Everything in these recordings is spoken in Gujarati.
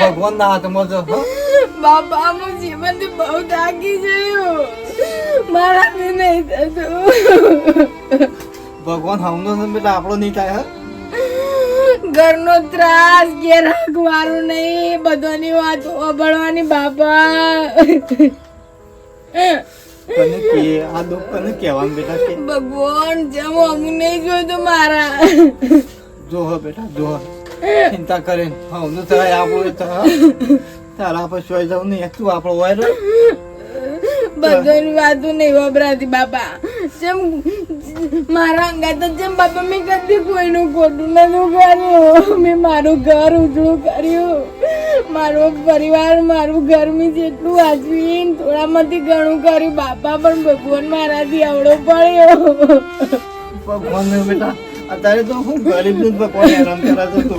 ભગવાન ના હાથમાં હા? બાપા હું જીવનથી બહુ થાકી ગયો. મારાથી નહીં થતું. ભગવાન હમનો છે બેટા આપણો નહીં થાય? ઘરનો ત્રાસ કે રાખવાનું નહીં બધાની વાતો સાંભળવાની બાપા. તને કે આ દુઃખ તને કહેવાનું બેટા કે ભગવાન જેમ અમુ નહીં જોયું મારા. જો હો બેટા જો હો. ચિંતા કરે હમનો થાય આપણો તો તારા પર સોય જાવ નહીં. તું આપણો હોય ને બધાની વાતો નહીં વબરાતી બાપા. જેમ મારા અંગાત તો જેમ બાપા મેં કદી કોઈનું ખોટું નથી કર્યું મેં મારું ઘર ઉજળું કર્યું. મારો પરિવાર મારું ગરમી જેટલું વાંચવીને થોડામાંથી ઘણું કર્યું. બાપા પણ ભગવાન મારાથી આવડો પડ્યો. ભગવાન બેટા. અત્યારે તો હું ગરીબનું ભગવાન હેરાન કરે છે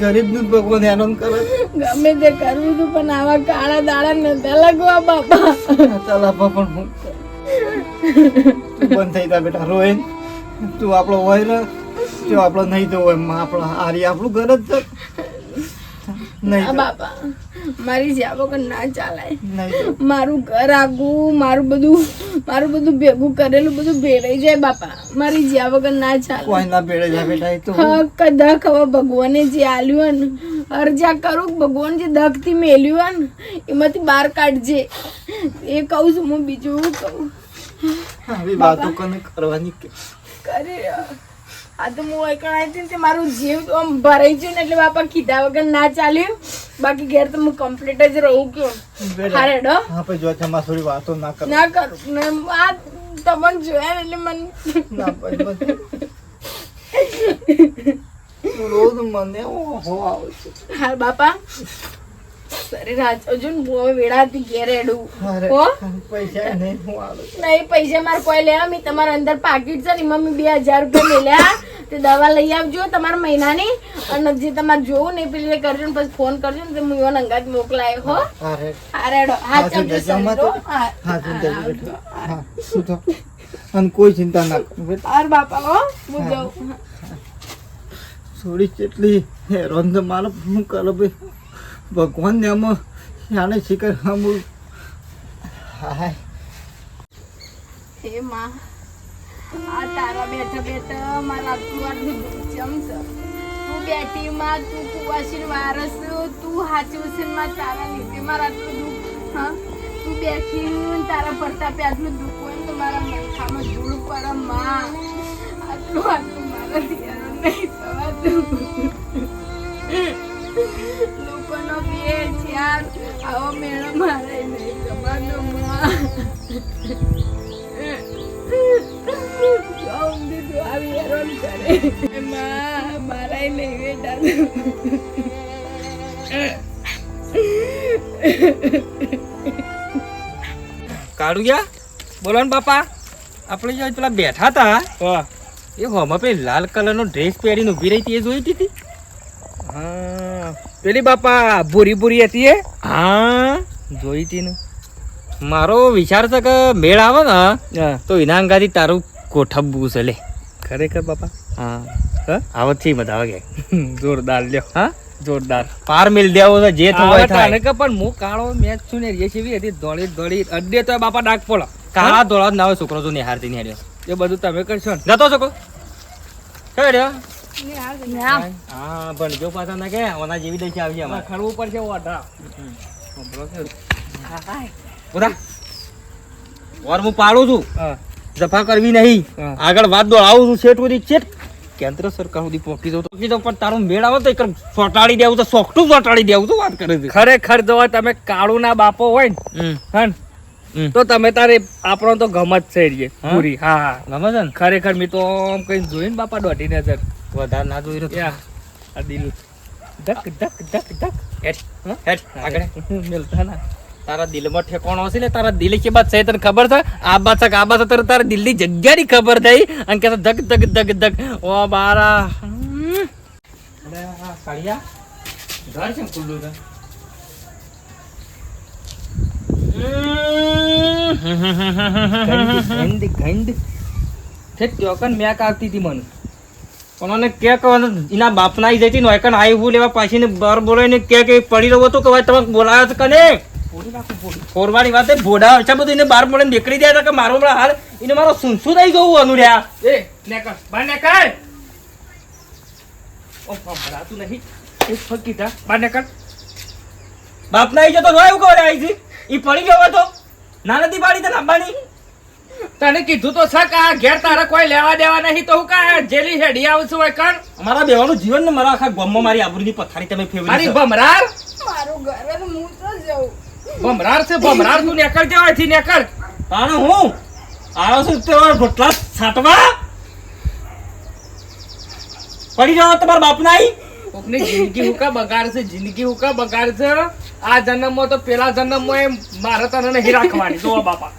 ગરીબનું ભગવાન હેરાન કરે. ગમે તે કરવું હતું પણ આવા કાળા દાડા નતા લાગવા બાપા. ચાલ આપા પણ હું તું બંધ થઈ જા બેટા રોહિન તું આપણો હોય ને જો આપણો નહીં તો હોય આપણો હારી આપણું ઘર જ છે નહીં બાપા. મારી જ્યાં વગર ના ચાલાય. મારું ઘર આગું મારું બધું મારું બધું ભેગું કરેલું બધું ભેળાઈ જાય બાપા. મારી જ્યાં વગર ના ચાલે. કોઈ ના બેડે જા બેટા એ તો હક કદાચ હવે ભગવાને જે આલ્યું ને અરજા કરું ભગવાન જે દખથી મેલ્યું હોય ને એમાંથી બહાર કાઢજે. એ કહું છું હું બીજું કહું. આવી વાતો કને કરવાની કરે. આ તો હું એક ને તે મારું જીવ આમ ભરાઈ ગયું ને એટલે બાપા કીધા વગર ના ચાલ્યું. બાકી ઘેર તો હું કમ્પ્લીટ જ રહું કે હારે ડો. હા પછી જો તમારી થોડી વાતો ના કર. ના કર. ને આ તમને જોયા એટલે મને ના પછી રોજ મને ઓહો આવે છે. હા બાપા. શરીર હું હવે વેળાથી ઘેર હેડું હો? પૈસા નહીં હું નહીં પૈસા મારે કોઈ લેવા મેં તમારા અંદર પાકીટ છે ને મમ્મી બે હજાર રૂપિયા મેલ્યા. તે દવા લઈ આવજો તમારા મહિનાની. અને જે તમારે જોવું ને પેલી કરજો ને પછી ફોન કરજો ને હું એવો અંગાત મોકલાય હો. હા હા હા, ચાલજો હો. હા હા. નહીં હા. શું તો અને કોઈ ચિંતા ના કરો બેટા. બાપા હો. હું જાઉં. થોડી કેટલી હેરાન તો મારો હું કરો ભાઈ ભગવાન ને આમાં જાણે શિખર આમ હા હે માં. આ તારા બેઠા બેઠા મારા આટલું આટલું દુઃખ જમશે તું માં, તું કુવાસી વારસ તું હાચું છે ને માં તારા લીધે મારા આટલું હા? તું બેઠી તારા પ્રતાપે આટલું દુઃખ હોય તો મારા મથામાં ધૂળ પડે, માં. આટલું આટલું લોકોનો બે ચાર આવો મારે નહીં આવી હેરાન કરે. નહીં બેટા કાળુયા બોલો ને બાપા. આપણે જો પેલા બેઠા હતા એ હોમાં પેલી લાલ કલરનો ડ્રેસ પહેરીને ઊભી રહી હતી એ જોઈ હતી હા. પેલી બાપા ભૂરી ભૂરી હતી એ? હા. જોઈ હતી ને. મારો વિચાર છે કે મેળ આવે ને તો એના અંગાથી તારું ગોઠવવું છે લે. ખરેખર બાપા? હા. હા? આવત છે બધા આવે જોરદાર લ્યો. હા? જોરદાર. પાર મિલ દેવો તો જે થવાય થાય. કે પણ હું કાળો મેચ છું ને એ છેવી હતી દોડી દોડી અડ્ડે તો બાપા ડાક પડો કાળા ધોળા જ ના હોય છોકરો તો નિહારતી નિહાર્યો એ બધું તમે કરશો ને. જતો છોકરો. કઈ રહ્યો હા. પણ જો પાછા ના કે ઓના જેવી દઈ આવી અમારે. ખરવું પડશે ઓઢા ઓરા ઓર હું પાડું છું? હા. જફા કરવી નહીં. આગળ વાત દોડાવું છું શેઠ સુધી શેઠ. કેન્દ્ર સરકાર સુધી પહોંચી દઉં પહોંચી દઉં પણ તારું મેળ આવે તો એક સોટાડી દેવું તો સોખટું સોટાડી દેવું તો વાત કરે છે. ખરેખર જો તમે કાળુ ના બાપો હોય ને હન, તો તમે તારે આપણો તો ગમત છે રે પૂરી હા હા. ગમત ને? ખરેખર મેં તો આમ કઈ જોઈને બાપા દોઢી નજર વધારે ના જોઈ રહ્યો આ દિલ. ધક ધક ધક ધક. હેઠ હેઠ આગળ. મિલતા ના. તારા દિલમાં ઠેકોણો હશે ને તારા દિલ કે બાદ તને ખબર છે? આ બાદ છે આ બાદ છે તને તારા દિલની જગ્યાની ખબર થઈ અને કહેતા ધક ધક ધક ધક. ઓ બારા. કાળિયા ઘર છે ખુલ્લું છે? ગંધ ગંધ તે ત્યોકન મેક આવતી હતી મને. પણ કે કે એના બાપના આવી જતી નો એકન હું લેવા પાછી ને બર બોલાવીને કે પડી રહ્યો હતો કે ભાઈ તમે બોલાવ્યો કને ફોરવાની વાત એ ભોડા અચ્છા બધું એને બાર બોલાવીને નીકળી જાય તો કે મારો હમણાં હાલ એને મારો સુનસુ થઈ ગયું અનુર્યા એ નેકર બાર નેકર. ઓ ભરાતું નહીં. એક ફકી થા બાર નેકર. બાપના આવી જતો હોય એવું કહે આવી છે ઈ પડી ગયો હતો ના નથી પાડી તને અંબાણી તને કીધું તો છે કે આ ઘેર તારે કોઈ લેવા દેવા નહીં તો હું કા જેલી હેડી આવશું હોય કર અમારા બેવાનું જીવન ને મારા આખા ગમમાં મારી આબરૂની પથારી તમે મારી ફેવરી ભમરાર? મારું ઘર હું તો જઉં. ભમરાર છે ભમરાર તું નેકળ કેવાયથી નેકળ? તાણે હું? આવ્યો છું તેવા ભટલા છાટવા? પડી જાવ તમારા બાપના આવી કોકની જિંદગી હુકા બગાડ છે જિંદગી હુકા બગાડ છે? આ જન્મમાં તો પેલા જન્મમાં એમ મારે તને નહીં રાખવાની. જો બાપા.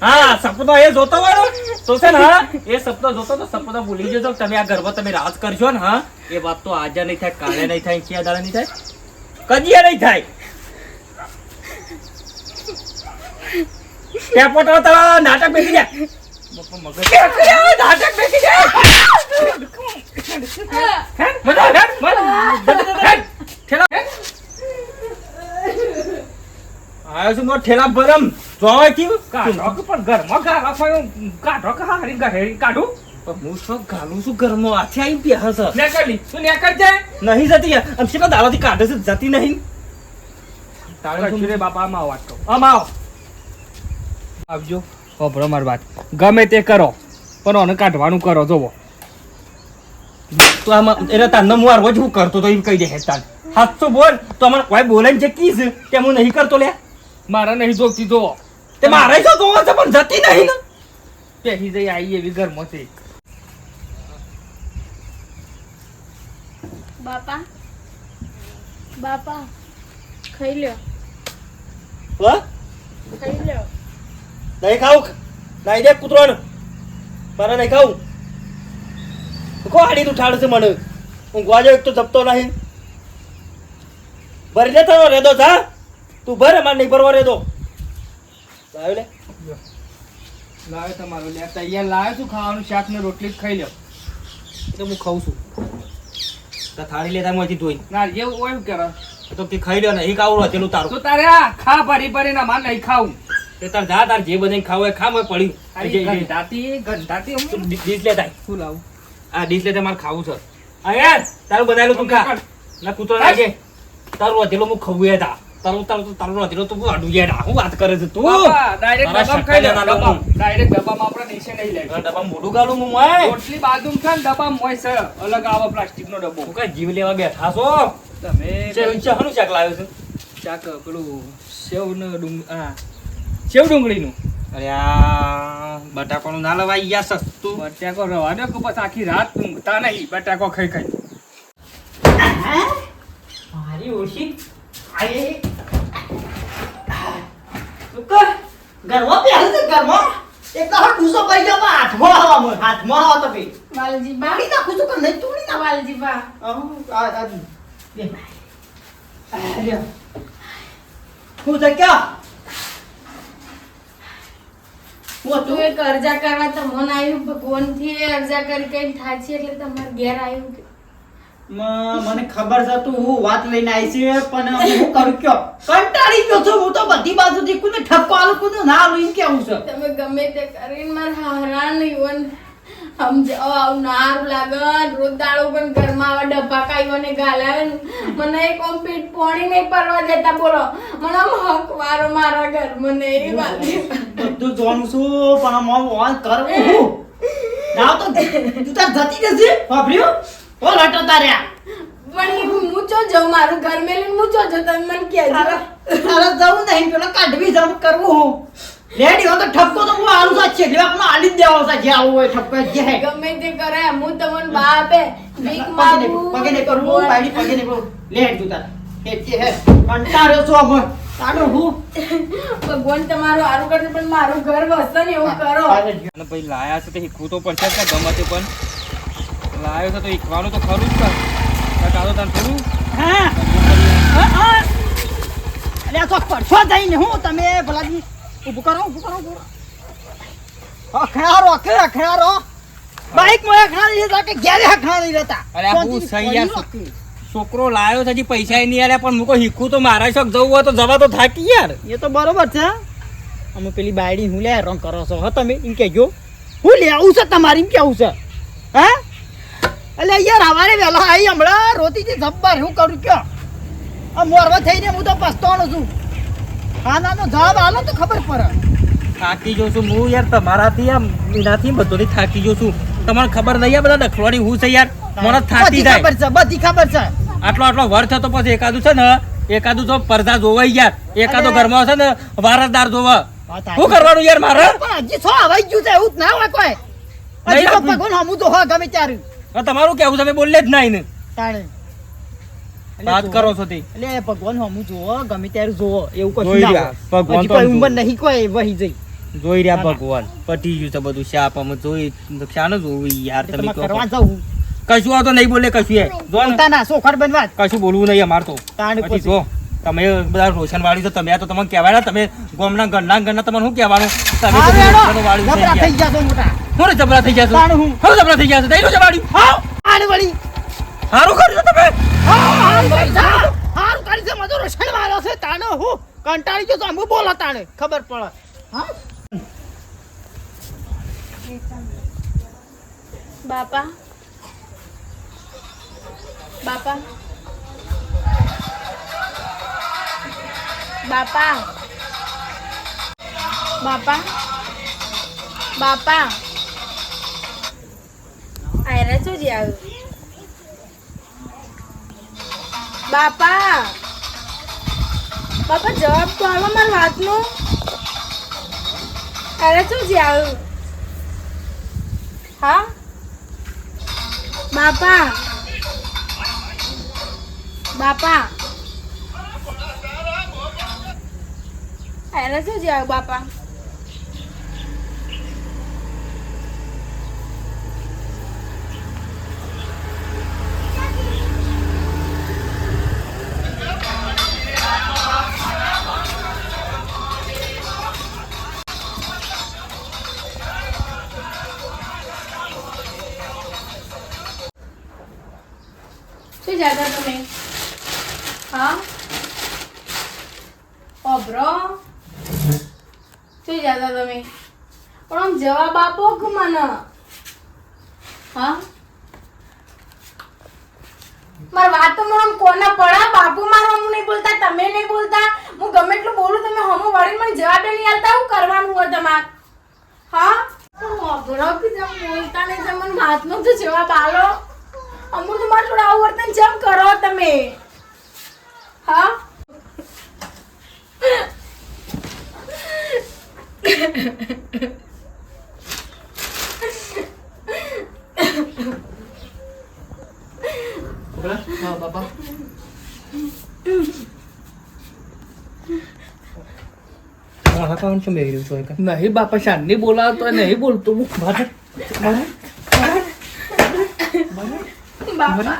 હા સપનો એ જોતો વાળો? તો છે ને હા એ સપનો જોતો તો સપનો ભૂલી જજો. તમે આ ગર્ભ તમે રાજ કરજો ને હા? એ વાત તો આજે નહીં થાય કાલે નહીં થાય ક્યાં દાડે નહીં થાય? કદી નહીં થાય. ત્યાં પોટો તારા નાટક બેસી મગજ નાટક બેસી હે? મજા આવે? ઠેલા. આવ્યો છું મોટો ઠેલા ભરમ. જોવાય કેવું? કાઢો પણ ઘરમાં ગાળા ફાયો કાઢો કે હારી ગહેરી કાઢું? પણ હું શું ગાલું છું ઘરમાં આથી આવીને પ્યાહ છે નેકળી. તું નેકળ જાય? નહીં જતી. આમ દાડાથી કાઢે છે? જતી નહીં? તારે શું રે બાપા આમાં વાત કહું આમ આવ. આવજો. ખબર અમારી વાત. ગમે તે કરો પણ આને કાઢવાનું કરો જોવો. તો આમાં એટલે તારનો હું આ રોજ હું કરતો તો એમ કહી દે હેતાન બોલ તો અમારે કોઈ બોલે છે કીસ કે હું નહીં કરતો લે. મારા નહીં જોતી જોવો. તે મારે શું જોવો છે પણ જતી નહીં ને. પેહી જઈ આવી એવી ઘરમાંથી. બાપા બાપા ખાઈ લ્યો. હો? ખાઈ લ્યો. નહીં ખાવું નહીં દે કૂતરોને. મારે નહીં ખાવું કો આડી તું ઠાડ છે મને? હું જાવ એક તો જપતો નહીં. ભરી લે તારો રેદો થા તું ભર મારે નહીં ભરવા રેદો. લાવ્યો લે. લાવે તમારો લે. તૈયાર લાવે છું ખાવાનું શાક ને રોટલી જ ખાઈ લ્યો. એટલે હું ખાઉં છું. તો થાળી લેતા અહીંથી ધોઈ. ના એવું એમ કરે તો કે ખાઈ લ્યો નહીં ખાવું હતેલું તારું. તો તારે ખા ભરી ભરીને માર નહીં ખાવું. તે તાર જા તાર જે બને ખાવ હોય ખા મેં પડ્યું ગંધાતી ગંધાતી હું ડીશ લેતા. શું લાવું? આ ડીશ લેતા મારે ખાવું છે. અહીંયા તારું બનાવેલું તું ખા. ના કૂતરો લાગે તારું વધેલું હું ખવું તા તારું તારું તારું વધેલું તું અડું યાર હું વાત કરે છે તું? ડાયરેક્ટ ડબ્બામાં ખાઈ લે. લોકો. ડાયરેક્ટ ડબ્બામાં આપણે નીચે નહીં લે. આ ડબ્બામાં મોઢું ગાલું હું મોય. રોટલી બાજુમાં ખા ને ડબ્બામાં મોય છે. અલગ આવો પ્લાસ્ટિકનો ડબ્બો. હું કઈ જીવ લેવા બેઠા છો? તમે છે શાનું ચાક લાવ્યો છે? ચાક પેલું સેવ ને ડુંગ આ સેવ ડુંગળીનું? અરે આ બટાકોનું ના લવાય યાર સસ્તું. બટાકો રવા દો બસ આખી રાત ઊંઘતા નહીં. બટાકો ખાઈ ખાઈ. મારી ઓછી આય કર ઘરમાં પહેલે ઘરમાં એક તો પડી ગયો પણ હાથમાં આવો તો ભઈ. વાલજી બા તોડી નાખું છું કે નહીં તોડી ના વાલજી બા આ- આ હું ક્યાં? તું હતું? એક અરજા કરવા તમને આવ્યું ભગવાનથી એ અરજા કરી કઈ થાય છે એટલે તમારે ઘેર આવ્યું મને ખબર છે તું હું વાત લઈને આવી છે પણ હું કરું? કયો? કંટાળી ગયો છું. હું તો બધી બાજુથી કોઈને ઠપકો આલું કોઈને ના આલું એમ કેવું છે? તમે ગમે તે કરીને મારા હારાન યુવન સમજાવો આવું નારું લાગે. રોજ દાડો પણ ઘરમાં આવા ડબ્બા ગાલાવે ને. મને એક આમ પીઠ પોણી નહીં પરવા દેતા બોલો. મને આમ હક વારો મારા ઘર મને એ વાત. બધું જોનું છું પણ આમ આમ ઓન કરવું ના તો તું તાર જતી નથી વાપર્યું? ઓ લટો તાર્યા. પણ એ હું ચો જાઉં મારું ઘર મેલીને હું ચો જાઉં તમે મને કે તારે તારે જવું નહીં પેલો કાઢવી જવું કરવું હું. રેડી હો તો ઠપકો તો હું આલુ છું. છે આપણે આલી દેવા દેવો જે આવું હોય ઠપકો જે હે. ગમે તે કરે હું તમને બાપે ભીખ પગે માંગુ પગે નહીં કરવું પાડી પગે ને લે તું તાર. હે જે હે કંટાળ્યો છો અમે તાડો હું? ભગવાન તમારો સારું કરે પણ મારું ઘર વસે ને એવું કરો. અને ભાઈ લાયા છે તો શીખવું તો પડશે જ ને ગમે તે પણ. લાયો છે તો હીકવાનું તો ખરું જ કર કાઢો તાર થોડું હા. હા, હા. અલ્યા તો પરફો જઈને હું તમે ભલાજી ઊભું કરો ઊભું કરો ઊભું અખેરો અખે અખેરો બાઈકમાં ખાણી રહેતા કે ઘેરે ખાણી રહેતા. અરે હું સૈયા છોકરો લાયો છે હજી પૈસા નહીં આલ્યા પણ મૂકો હીખું તો મારા શોખ જવું હોય તો જવા તો થાકી યાર. એ તો બરોબર છે. અમે પેલી બાયડી હું લે રંગ કરો છો. હા તમે એમ કહેજો. હું લે આવું છે તમારી એમ કેવું છે? હે? એટલે યાર હવારે વહેલા આવી હમણાં રોતી છે જબ્બર હું કરું કયો? આ મોરવા થઈને હું તો પસ્તાવાનો છું. ખાનાનો જવાબ આલો તો ખબર પડે. થાકી જો છું હું યાર તમારાથી આમ એનાથી બધોથી થાકી જો છું. તમને ખબર નહીં આ બધા દખલવાની હું છે યાર? મને થાકી જાય. ખબર છે બધી ખબર છે. આટલો આટલો વર થતો પછી એકાદું છે ને એકાદું તો પરદા જોવાય યાર. એકાદો ઘરમાં છે ને વારસદાર જોવા. શું કરવાનું યાર મારે? પણ હજી છો હવાઈ ગયું છે એવું ના હોય કોઈ. હજી તો ભગવાન હમું તો હો ગમે ત્યારે. તમારું કેવું તમે બોલે જ નહીં ને તાણે. વાત કરો છો તે. એટલે ભગવાન હમું જોવો ગમે ત્યારે જોવો એવું કશું ના ભગવાન તો કોઈ ઉંમર નહીં કોઈ વહી જઈ. જોઈ રહ્યા. ભગવાન પટી ગયું છે બધું શાપ અમે જોઈ શાને જોવું યાર તમે કરવા જવું કશું આ તો નહીં બોલે કશું એ. જો ના. સોખર બનવા. કશું બોલવું નહીં અમાર તો. પછી. જો તમે બધા રોશન વાળી તો તમે આ તો તમને કહેવાય ને તમે ગોમના ગણના ગણના તમારે શું કહેવાનું? તમે તો હા, વાળું થઈ મોટા. હું જબરા થઈ ગયા છો? હું. હું જબરા થઈ ગયા છો? દઈ લો જબાડ્યું. હા આને વળી. સારું કર્યું તમે. હાવ, હારું કરી છે. મજો રોશન વાળો છે. તાને હું કંટાળી ગયો તો અમુ બોલો તાને ખબર પડે. હા? બાપા બાપા બાપા બાપા બાપા આયરા છો જ આવ્યું બાપા. બાપા, જવાબ તો આવો મારા વાતનો અરે શું જ આવ્યું હા? બાપા. બાપા. એને શું છે બાપા? શું તમે. પણ આમ જવાબ આપો કે મને? હા? માર વાત તો મને કોના પડા બાપુ મારો હું નહીં બોલતા, તમે નહીં બોલતા. હું ગમે એટલું બોલું, તમે હમો વાળી મને જવાબ નહીં આલતા હું કરવાનું હોય તમારે? હા? અઘરો કે તમે બોલતા નહીં? મને વાતનો તો જવાબ આલો અમુક તો મારે થોડા આવું વર્તન જેમ કરો તમે. હા? હા બાપા નહીં બાપા શાનની બોલાવતો હોય, નહીં બોલતો હું મારે બાપા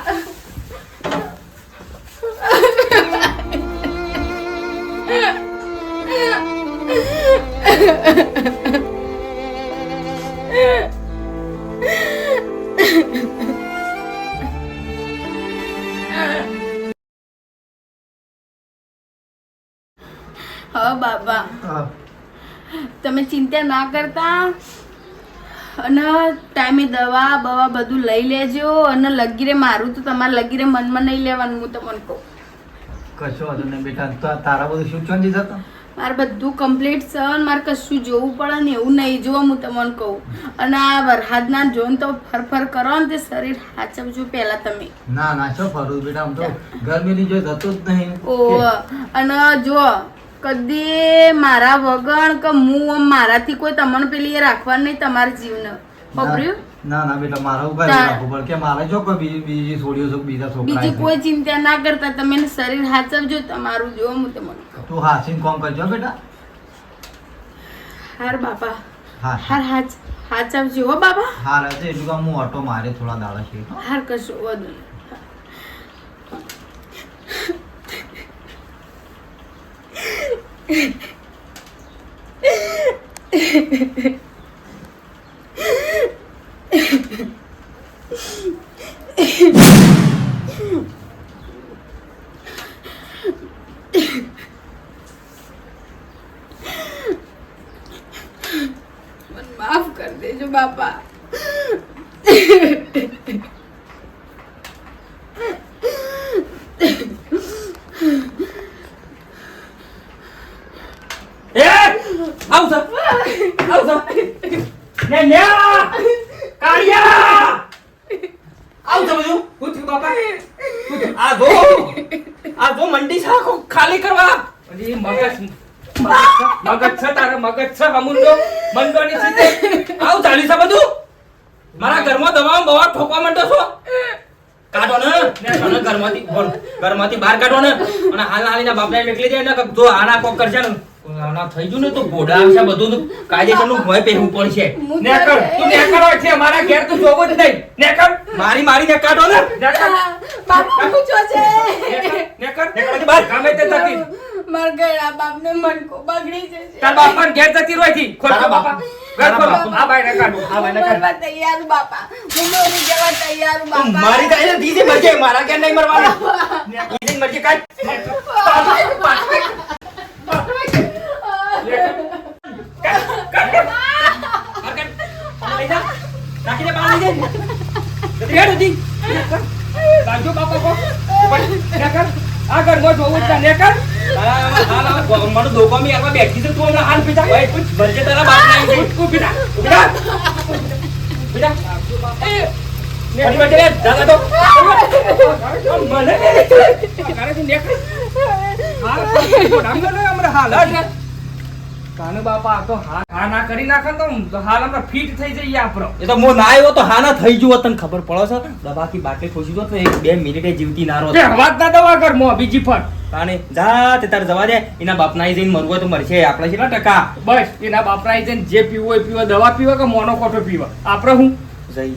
હા બાબા તમે ચિંતા ના કરતા. અને ટાઈમે દવા બવા બધું લઈ લેજો. અને લગીરે મારું તો તમારે લગીરે મનમાં નહીં લેવાનું હું તમને કહું. કશો વાંધો નહીં બેટા તો તારા બધું શું ચોંજી જતો મારે બધું કમ્પ્લીટ અને મારે કશું જોવું પડે ને એવું નહીં. જો હું તમને કહું. અને આ વરસાદના જોન તો ફરફર કરો ને તે શરીર હાચવજો પહેલા તમે. ના ના છો ફરું બેટા આમ તો ગરમીની જોઈ થતું જ નહીં. ઓ અને જો કદી મારા વગર કે હું મારાથી કોઈ તમને પેલી એ રાખવાનું નહીં તમારા જીવને. ખબર્યું ના ના બેટા મારો તા- રાખવું પડે કે મારે જો કોઈ બીજી બીજી છોડીઓ છો બીજા છોકરા બીજી કોઈ ચિંતા ના કરતા તમે શરીર હાચવજો તમારું જો હું તમને તું હાસીન કોમ કરજો બેટા. હાર બાપા. હા. હાર હાચ હાચવજો હો બાબા હાર હશે એટલું કામ હું ઓટો મારે થોડા દાડા છે હાર કશું વધુ નહીં. માફ કરી દેજો બાપા એ આવ સર આવ સર ને ન્યા કાળિયા આવ સર બધું પૂછ બાપા આ જો આ જો મંડી સાખો ખાલી કરવા અરે મગજ મગજ છે તારે મગજ છે અમૂલનો મંદોની સીધે આવ ચાલી છે બધું મારા ઘરમાં દવા બવા ઠોકવા માંડો છો કાઢો ને ને તને ઘરમાંથી ઘર- ઘરમાંથી બહાર કાઢો ને? અને હાલ હાલીના બાપને નીકળી જાય ને જો આના કોક કરશે ને આના થઈ ગયું ને તો ગોડા આવશે બધું. કાયદેસરનું ભય પહેરવું પડશે. નેકર તું નેકર હોય છે મારા ઘેર તો જોવો જ નહીં. નેકર મારી મારીને કાઢો ને. નેકર બાપુ છે નેકર નેકરમાંથી બહાર. ગમે તે થતી મારા ગળા બાપને મનકો બગડી જશે. તાર બાપા ઘેર જતી રહી થી ખોલ બાપા. બાપા. ઘર ખોલ. તારા આ બાઈને કાઢું. આ હું બાઈને કાઢું. મરવા તૈયાર છું, બાપા. હું મરી જવા બાપા. જા. બાપા. ના નેકર. ગો- મને દોકામી આવા બેઠી છે તું હમણાં હાલ પીધા ભાઈ પૂછ મરજે તારા તો. મને હાલ. કાનુ બાપા આ તો હા હા ના કરી નાખે તો હાલ અમે ફિટ થઈ જઈએ આપણો. એ તો મો ના આવ્યો તો હા ના થઈ જુઓ તને ખબર પડે છે? દબાકી બાટલી ખોસી દો તો એક બે મિનિટે જીવતી ના રહો. તે હવાજ ના દવા કર મો બીજી ફટ. કાને જા તે તાર જવા દે. એના બાપના અહીં જઈને મરવું તો મરશે આપણે છે ટકા. બસ એના બાપના છે જઈને જે પીવું હોય પીવા દવા પીવા કે મોનો કોઠો પીવા? આપણે હું? જઈ.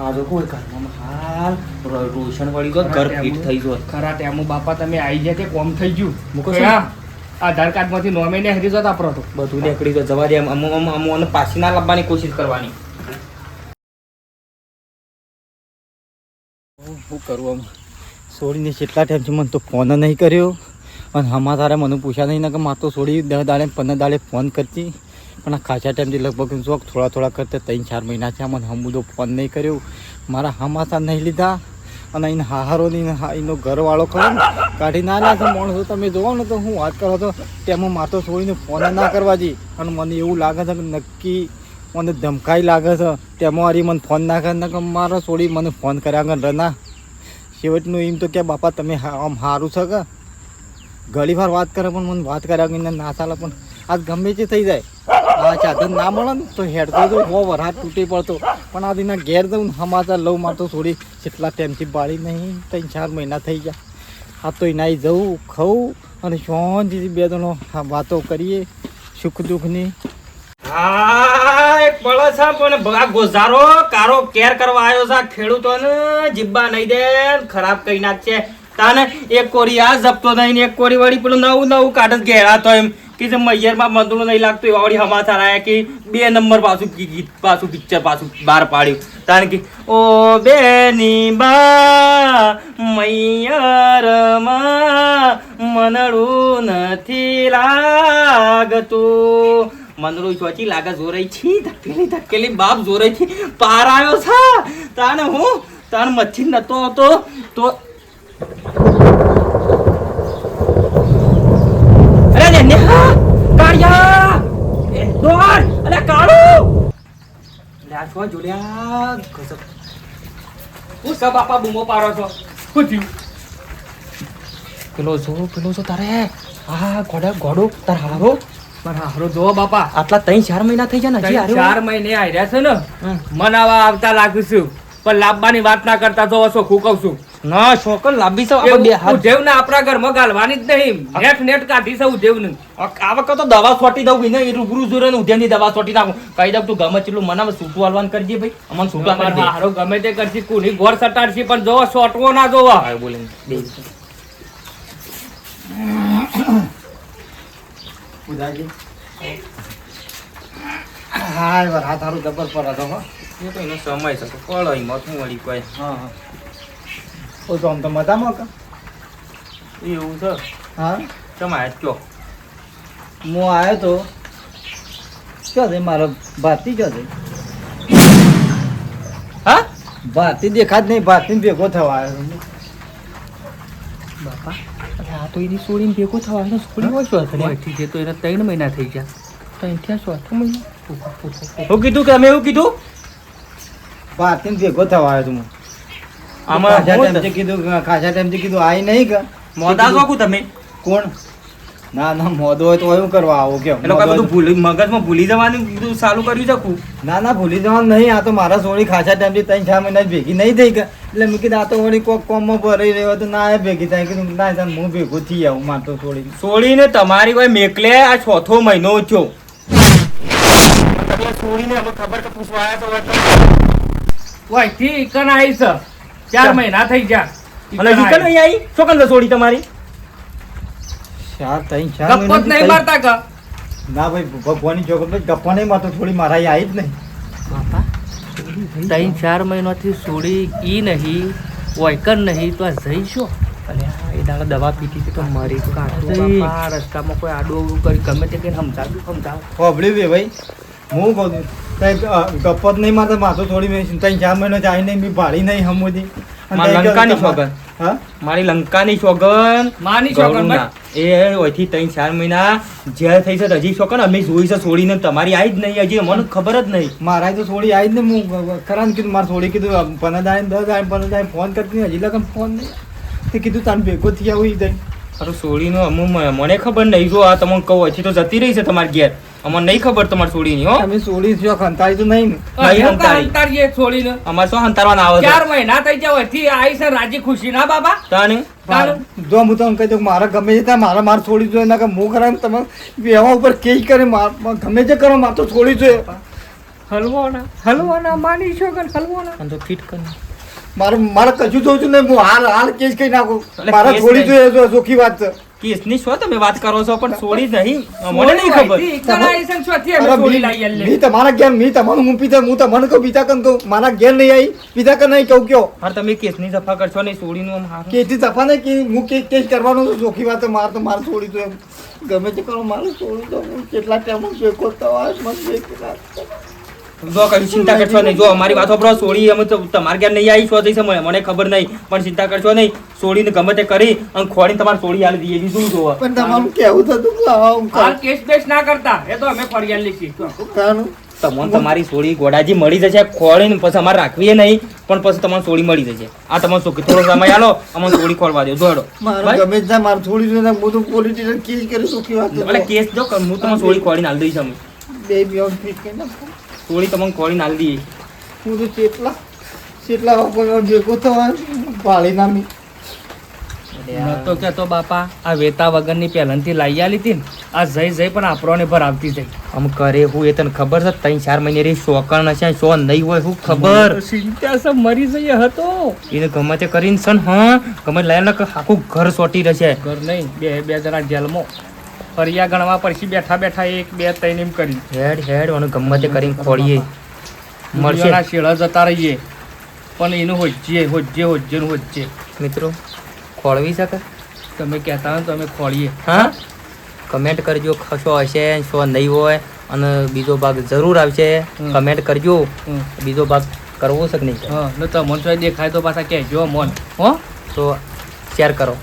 આ જો કોઈ ઘરમાં હાલ રોશન વળી ગયો ઘર ફિટ થઈ ગયો. ખરા ટેમો બાપા તમે આવી જાય કે કોમ થઈ ગયું? મૂકો? હા. આધાર કાર્ડમાંથી નોમિની હરી જતા આપણો તો બધું નીકળી તો જવા દે. અમુ અમુ અમુ પાછી ના લાવવાની કોશિશ કરવાની. શું કરું આમ? છોડીને કેટલા ટાઈમથી મને તો ફોન નહીં કર્યો. અને હમા તારે મને પૂછ્યા નહીં ને કે મારે તો છોડી દસ દાડે પંદર દાડે ફોન કરતી. પણ આ ખાસા ટાઈમથી લગભગ શોખ થોડા થોડા કરતા ત્રણ ચાર મહિના છે મને હમું તો ફોન નહીં કર્યો. મારા હમાસા નહીં લીધા. અને એને હાહારોની એનો ઘરવાળો ખરો ને, કાઢી ના લે માણસો. તમે જોવો ને તો હું વાત કરો તો તેમાં મારે છોડીને ફોન ના કરવા જઈ અને મને એવું લાગે છે કે નક્કી મને ધમકાઈ લાગે છે. તેમાં વારી મને ફોન ના કરે કે મારો છોડી મને ફોન કર્યા આગળ રના છેવટનું એમ તો કે બાપા તમે આમ સારું છે કે? ઘણી વાર વાત કરે પણ મને વાત કર્યા કે ના ચાલે પણ આજ ગમે તે થઈ જાય. આ ચાદર ના મળે ને તો હેડતો તો હો વરસાદ તૂટી પડતો. પણ આ દિના ઘેર જવું સમાચાર લઉં, માર તો થોડી કેટલા ટાઈમથી બાળી નહીં ત્રણ ચાર મહિના થઈ ગયા. આ તો એના જવું ખવું અને શાંતિથી બે જણો વાતો કરીએ સુખ દુઃખની હા એક પડે પણ આ ગોઝારો, કારો કેર કરવા આવ્યો છે ખેડૂતોને, જીબ્બા નહીં દે ખરાબ કહી નાખશે. તાને એક કોરી આ જપતો નહીં એક કોરી વળી પેલું નવું નવું કાઢ ઘેરાતો એમ. કે જે મૈયરમાં મંદુડું નહીં લાગતું, એવા વળી સમાચાર આવ્યા કે બે નંબર પાછું ગીત પાછું પિક્ચર પાછું બહાર પાડ્યું. કારણ કે, ઓ બેની બા, મૈયરમાં મનડું નથી લાગતું. મનડું ચોચી લાગે જોરાઈ છી, ધકેલી ધકેલી, બાપ જોરાઈ થી પાર આવ્યો છે તાને હું તાન મચ્છી નતો હતો. તો અરે ને નેહા કાળિયા દોડ અરે કાળુ! લે જોડ્યા ગજબ હું સ બાપા બૂમો પાડો છો? શું થયું? પેલો જો પેલો જો તારે. આ ગોડા ગોડો તાર હારો. પણ હારો જોવો બાપા. આટલા ત્રણ ચાર મહિના થઈ ગયા ને હજી ચાર મહિને આવ્યા છે ને? મનાવા આવતા લાગુ છું. પણ લાભવાની વાત ના કરતા જો છો ખુકવ છું. ના છોકર લાંબી છે આપણે બે હાથ ઉધેવ ને આપણા ઘરમાં ગાલવાની જ નહીં. નેટ નેટ કાઢી છે ઉધેવ ને આ વખત તો દવા છોટી દઉં ને એ રૂબરૂ જોરે ને ઉધ્યાની દવા છોટી નાખું. કહી દઉં તું ગમે તેટલું મને સૂટું હાલવાનું કરજે ભાઈ. અમને સૂટા કરી હારો ગમે તે કરશી કુની ગોળ સટાડશી પણ જોવો છોટવો ના જોવો. હા, બોલે. બે. હા વરસાદ સારું જબર પર હતો હો. એ તો એનો સમય છે તો હિંમત હું વળી કોઈ. હા હા. ઓ તો આમ તો મજામાં કા? એવું છે? હા? તમારે ચો હું આવ્યો તો. ક્યાં છે? મારો ભારતી ક્યાં છે? હા? ભારતી દેખાત નહીં. ભાતી ભેગો થવા આવ્યો છું. બાપા આ તો એની સોડીને ભેગો થવા આવ્યો. સોડી હોય શું હતો જે તો એના ત્રણ મહિના થઈ ગયા. ત્રણ થયા ચોથો મહિના? હું કીધું કે અમે? એવું કીધું? ભારતી ભેગો થવા આવ્યો તું. આમાં ટાઈમથી કીધું ખાસા ટાઈમથી કીધું આઈ નહીં કે. મોદા છો તમે? કોણ? ના ના મોદો હોય તો એવું કરવા આવો કે એ બધું ભૂલી મગજમાં ભૂલી જવાનું બધું ચાલુ કર્યું શકું ના ના ભૂલી જવાનું નહીં આ તો મારા સોળી ખાસા ટાઈમથી ત્રણ છ મહિના ભેગી નહીં થઈ ગયા એટલે મેં કીધું આ તો વળી કોક કોમમાં ભરાઈ રહ્યો તો ના એ ભેગી થાય. કીધું ના હું ભેગું થઈ આવું માર તો સોળી ને તમારી કોઈ મેકલે આ ચોથો મહિનો છો સોડીને અમે ખબર કે પૂછવા આવ્યા તો ઓયથી ઈકન આવી છે? ચાર મહિના થઈ ગયા. અને વિકલ અહીં આવી શું કન સોડી તમારી? ચાર ત્રણ ચાર ગપ્પો જ નહીં મારતા કા? ના ભાઈ ભગવાનની ચોકડ ગપ્પા નહીં મારતો થોડી મારા અહીં આવી જ નહીં. બાપા ત્રણ ચાર મહિનાથી સોડી ઈ નહીં વૈકન નહીં તો આ જઈ શું? અલ્યા એ દાડા દવા પીધી હતી તો મરી કાઢું. રસ્તામાં કોઈ આડું કરી ગમે તે કઈ સમજાવ્યું સમજાવ. બે ભાઈ. હું કહું છું અ, જ નહીં મારે માથું થોડી મેં ત્રણ ચાર મહિના જાય નહીં મેં ભાળી નહીં હમુદી ત્યાં લંકાની સોગન હા? મારી લંકાની સોગન માની સોગન એ ઓથી ત્રણ ચાર મહિના જેલ થઈ છે હજી સોગન અમે જોઈ છે સોડીને તમારી આવી જ નહીં હજી મને ખબર જ નહીં. મારા તો છોડી આવી જ ને હું ખરા ને કીધું મારે છોડી કીધું પંદર દાડે દસ દાડે પંદર દાડે ફોન કરતી હજી લગન ફોન નહીં. તે કીધું તાન ભેગો થઈ આવું જાય અરે સોડીનો અમુ મને ખબર નહીં જો આ તમને કહો હજી તો જતી રહી છે તમારી ઘેર. અમને નહીં ખબર તમારી સોડીની હો. અમે સોળી જો ખંતાળી તો નહીં નહીં. હંતાળીએ છોડીને અમારે શું હંતારવાના આવે ચાર મહિના થઈ જાવ હજી આવી છે રાજી ખુશી. ના બાબા? તાને જો હું તમને કહી દઉં મારા ગમે તે ત્યાં મારા માર છોડી જોઈએ ના કે હું કરાય તમે વ્યવહાર ઉપર કે કરે ગમે તે કરો માર તો છોડી જોઈએ હલવાના હલવાના માની છો કે હલવાના તો ફિટ કરી. મારે મારે કશું છું નહીં હું હાલ હાલ કેસ કહી નાખું. મારે કેસ છોડી. જોઈએ જોખી વાત છે. કેસની શું તમે વાત કરો છો પણ છોડી નહીં. મને નહીં ખબર. ને મી- તમારા ઘેર મી તમારું હું પીતા હું તમને કહું પીતા કન કહું. મારા ઘેર નહીં આવી પીતા કન નહીં કહું કયો. હા તમે કેસની સફા કરશો નહીં સોડીનું આમ હારું. કેસથી તફા નહીં કે હું કેસ કેસ કરવાનો છું ચોખ્ખી વાત મારે તો મારે છોડી તો એમ. ગમે તે કરો મારે છોડી તો કેટલા ટાઈમ ભેગો થવા મને જો કઈ ચિંતા કરશો નહીં. જો અમારી વાત સાંભળો સોળી અમે તો તમારે ઘેર નહીં આવી છો છે મને મને ખબર નહીં પણ ચિંતા કરશો નહીં. સોળીને ગમે તે કરી અને ખોડીને તમારે સોળી આલી દઈએ બીજું જોવા? પણ તમારું કેવું થતું હાલ કરો. કેસ બેસ ના કરતા. એ તો અમે ફરિયાદ લીધી. તમને તમારી સોળી ગોડાજી મળી જશે. ખોળીને પછી અમારે રાખવી નહીં પણ પછી તમને સોળી મળી જશે. આ તમારે શું થોડો સમય આલો અમને સોળી ખોલવા દો જોડો. મારે ગમે તે થાય, મારે છોડી જોઈએ હું તો પોલીસ સ્ટેશન કેસ કરી શું વાત કેસ જો હું તમને સોળી ખોડીને આલી દઈશ અમે. બે બે સોડી તમને કોળી આલી દઈએ. હું તો કેટલા કેટલા વખત જેકો થવા પાળી નામી તો કેતો બાપા આ વેતા વગરની પહેલાંથી લાઈ આલી હતી ને આ જઈ જઈ પણ આપણોને ભરાવતી જઈ. આમ કરે હું એ તને ખબર છે ત્રણ ચાર મહિને રે શોકણ હશે શો નહીં હોય શું ખબર? ચિંતા સબ મરી જઈએ હતો. એને ગમે તે કરીને સન હા ગમે લાઈને કે આખું ઘર સોટી રહેશે. ઘર નહીં બે બે જણા જેલમાં. ફરિયા ગણવા પછી બેઠા બેઠા એક બે ત્રણ એમ કરી. હેડ હેડ અને ગમે તે કરીને ખોળીએ. મળશે. શેળા જતા રહીએ. પણ એનું હોજ્જે હોજ્જે હોજ્જે ને હોજ્જે મિત્રો ખોળવી શકે તમે કહેતા હોય તો અમે ખોળીએ. હા? કમેન્ટ કરજો શો હશે શો નહીં હોય. અને બીજો ભાગ જરૂર આવશે. કમેન્ટ કરજો. બીજો ભાગ કરવો છે કે નહીં? હા તમને દેખાય તો પાછા કહેજો મોન હો? તો શેર કરો.